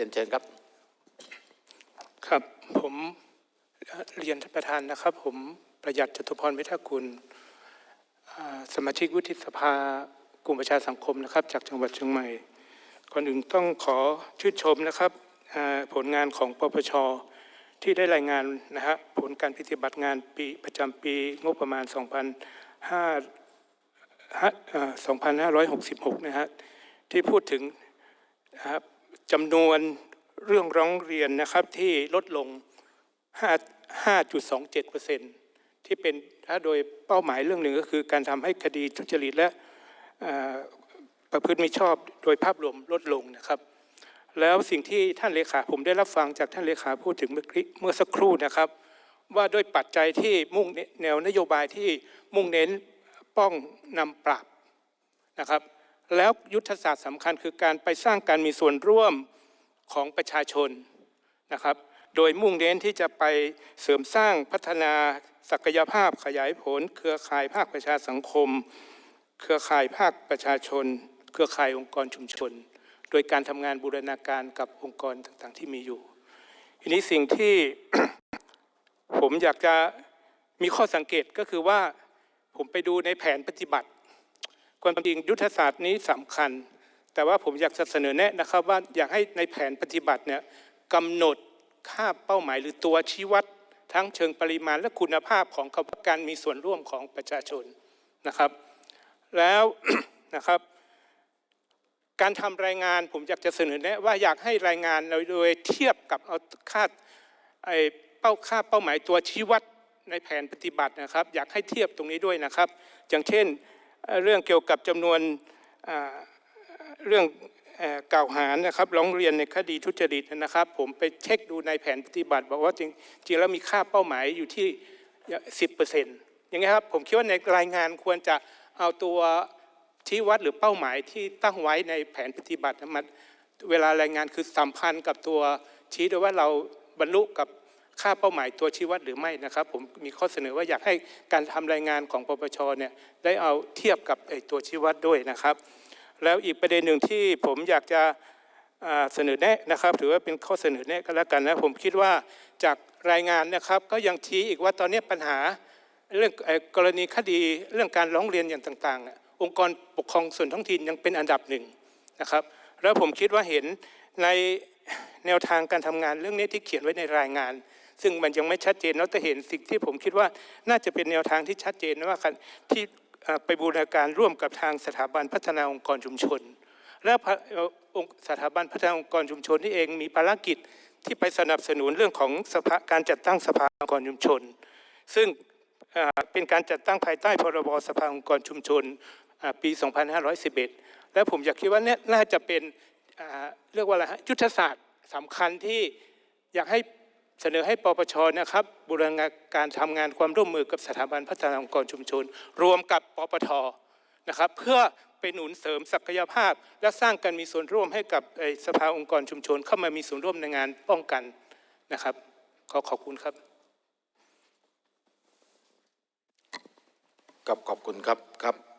รียนเชิญครับ ครับผมเรียนท่านประธานนะครับ ผมประหยัดจตุพรวิทากุลสมาชิกวุฒิสภากลุ่มประชาสังคมนะครับ จากจังหวัดเชียงใหม่ก่อนอื่นต้องขอชื่นชมนะครับผลงานของปปชที่ได้รายงานนะฮะผลการปฏิบัติงานปีประจำปีงบประมาณ 2566 นะฮะที่พูดถึงนะครับ จำนวนเรื่องร้องเรียนนะครับที่ลดลง 5.27%ที่เป็นถ้าโดยเป้าหมายเรื่องหนึ่งก็คือการทำให้คดีทุจริตและประพฤติมิชอบโดยภาพรวมลดลงนะครับ แล้วสิ่งที่ท่านเลขาผมได้รับฟังจากท่านเลขาพูดถึงเมื่อกี้เมื่อสักครู่นะครับ ว่าด้วยปัจจัยที่มุ่งแนวนโยบายที่มุ่งเน้นป้องนำปราบนะครับ แล้วยุทธศาสตร์สำคัญคือการไปสร้างการมีส่วนร่วมของประชาชนนะครับ โดยมุ่งเน้นที่จะไปเสริมสร้างพัฒนาศักยภาพขยายผล เครือข่ายภาคประชาสังคม เครือข่ายภาคประชาชน เครือข่ายองค์กรชุมชน โดยการทำงานบูรณาการกับองค์กรต่างๆ ที่มีอยู่ทีนี้สิ่งที่ผมอยากจะมีข้อสังเกตก็คือว่าผมไปดูในแผนปฏิบัติ ความจริงยุทธศาสตร์นี้สำคัญ แต่ว่าผมอยากจะเสนอแนะนะครับว่าอยากให้ในแผนปฏิบัติเนี่ยกำหนดค่าเป้าหมายหรือตัวชี้วัด ทั้งเชิงปริมาณและคุณภาพของการมีส่วนร่วมของประชาชนนะครับ แล้วนะครับการทำรายงานผมอยากจะเสนอแนะว่าอยากให้รายงานโดยเทียบกับเอาค่าไอเป้าค่าเป้าหมายตัวชี้วัดในแผนปฏิบัตินะครับ อยากให้เทียบตรงนี้ด้วยนะครับ อย่างเช่น เรื่องเกี่ยวกับจำนวนเรื่องเกล่าวหานะครับร้องเรียนในคดีทุจริตนะครับ ผมไปเช็คดูในแผนปฏิบัติ บอกว่าจริงจริงแล้วมีค่าเป้าหมายอยู่ที่ 10%อย่างเงี้ยครับผมคิดว่าในรายงานควรจะเอาตัวชี้วัดหรือเป้าหมายที่ตั้งไว้ในแผนปฏิบัติมันเวลารายงานคือสัมพันธ์กับตัวชี้ด้วยว่าเราบรรลุกับ ค่าเป้าหมายตัวชี้วัดหรือไม่นะครับ ผมมีข้อเสนอว่าอยากให้การทำรายงานของปปชเนี่ยได้เอาเทียบกับตัวชี้วัดด้วยนะครับ แล้วอีกประเด็นหนึ่งที่ผมอยากจะเสนอแนะนะครับ ถือว่าเป็นข้อเสนอแนะก็แล้วกันนะผมคิดว่าจากรายงานนะครับก็ยังชี้อีกว่าตอนนี้ปัญหาเรื่องกรณีคดีเรื่องการร้องเรียนอย่างต่างๆอะองค์กรปกครองส่วนท้องถิ่นยังเป็นอันดับหนึ่งนะครับ แล้วผมคิดว่าเห็นในแนวทางการทำงานเรื่องนี้ที่เขียนไว้ในรายงาน ซึ่งมันยังไม่ชัดเจนแล้วแต่เห็นสิ่งที่ผมคิดว่าน่าจะเป็นแนวทางที่ชัดเจนว่าการที่ไปบูรณาการร่วมกับทางสถาบันพัฒนาองค์กรชุมชน และองค์สถาบันพัฒนาองค์กรชุมชนนี่เองมีภารกิจที่ไปสนับสนุนเรื่องของสภาการจัดตั้งสภาองค์กรชุมชน ซึ่งเป็นการจัดตั้งภายใต้พรบสภาองค์กรชุมชนปี 2511 และผมอยากคิดว่าเนี่ยน่าจะเป็นเรียกว่าอะไรฮะยุทธศาสตร์สำคัญที่อยากให้ เสนอให้ปปชนะครับบูรณาการทำงานความร่วมมือกับสถาบันพัฒนาองค์กรชุมชน รวมกับปปทนะครับเพื่อไปหนุนเสริมศักยภาพ และสร้างการมีส่วนร่วมให้กับสภาองค์กรชุมชน เข้ามามีส่วนร่วมในงานป้องกันนะครับ ขอขอบคุณครับกับขอบคุณครับครับ